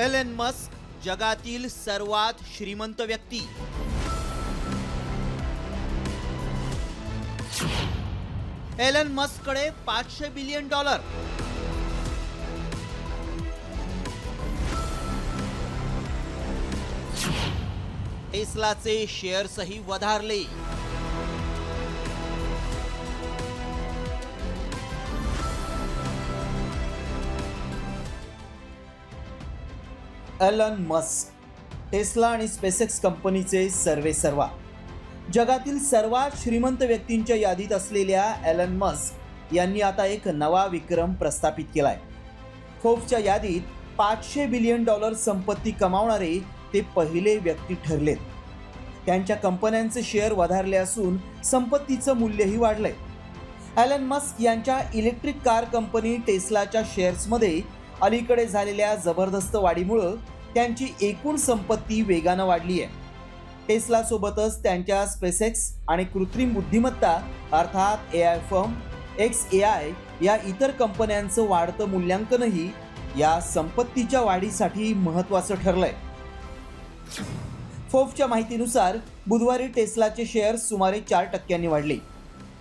Elon Musk जगातील सर्वात श्रीमंत व्यक्ती. एलन मस्ककडे पाचशे बिलियन डॉलर. टेस्लाचे शेअर्सही वधारले. एलन मस्क टेस्ला आणि स्पेसेक्स कंपनीचे सर्वे सर्वा जगातील सर्वात श्रीमंत व्यक्तींच्या यादीत असलेल्या एलन मस्क यांनी आता एक नवा विक्रम प्रस्थापित केलाय. फोर्बच्या यादीत पाचशे बिलियन डॉलर संपत्ती कमावणारे ते पहिले व्यक्ती ठरलेत. त्यांच्या कंपन्यांचे शेअर वधारले असून संपत्तीचं मूल्यही वाढलंय. एलन मस्क यांच्या इलेक्ट्रिक कार कंपनी टेस्लाच्या शेअर्समध्ये अलीकडे झालेल्या जबरदस्त वाढीमुळं त्यांची एकूण संपत्ती वेगानं वाढली आहे. टेस्लासोबतच त्यांच्या स्पेसेक्स आणि कृत्रिम बुद्धिमत्ता अर्थात A I firm X A I या इतर कंपन्यांचं वाढतं मूल्यांकनही या संपत्तीच्या वाढीसाठी महत्त्वाचं ठरलंय. फोफच्या माहितीनुसार बुधवारी टेस्लाचे शेअर सुमारे चार टक्क्यांनी वाढले.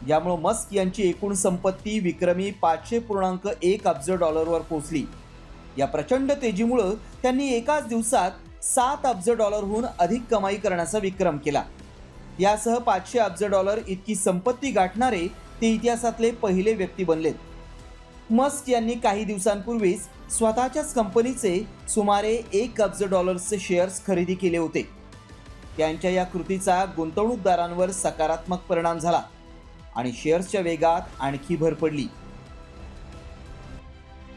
यामुळे मस्क यांची एकूण संपत्ती विक्रमी पाचशे पूर्णांक एक अब्ज डॉलरवर पोहोचली. या प्रचंड तेजीमुळं त्यांनी एकाच दिवसात सात अब्ज डॉलरहून अधिक कमाई करण्याचा विक्रम केला. यासह पाचशे अब्ज डॉलर इतकी संपत्ती गाठणारे ते इतिहासातले पहिले व्यक्ती बनलेत. मस्क यांनी काही दिवसांपूर्वीच स्वतःच्याच कंपनीचे सुमारे एक अब्ज डॉलर्सचे शेअर्स खरेदी केले होते. त्यांच्या या कृतीचा गुंतवणूकदारांवर सकारात्मक परिणाम झाला आणि शेअर्सच्या वेगात आणखी भर पडली.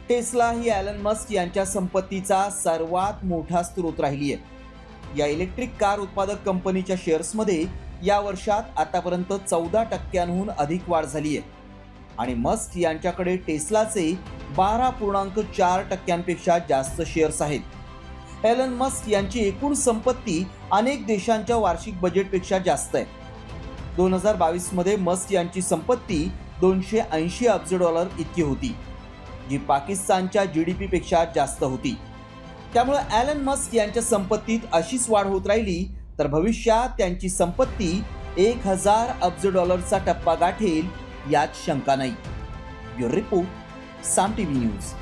टेस्ला ही ॲलन मस्क यांच्या संपत्तीचा सर्वात मोठा स्रोत राहिली आहे या इलेक्ट्रिक कार उत्पादक कंपनीच्या शेअर्समध्ये या वर्षात आतापर्यंत चौदा टक्क्यांहून अधिक वाढ झाली आहे आणि मस्क यांच्याकडे टेस्लाचे बारा पूर्णांक चार टक्क्यांपेक्षा जास्त शेअर्स आहेत. एलन मस्क यांची एकूण संपत्ती अनेक देशांच्या वार्षिक बजेटपेक्षा जास्त आहे. दोन हजार बावीसमध्ये मस्क यांची संपत्ती दोनशे ऐंशी अब्ज डॉलर इतकी होती. जी पाकिस्तानच्या जी डी पीपेक्षा जास्त होती. त्यामुळे ॲलन मस्क यांच्या संपत्तीत अशीच वाढ होत राहिली तर भविष्यात त्यांची संपत्ती एक हजार अब्ज डॉलरचा टप्पा गाठेल यात शंका नाही. Bureau report Saam T V news.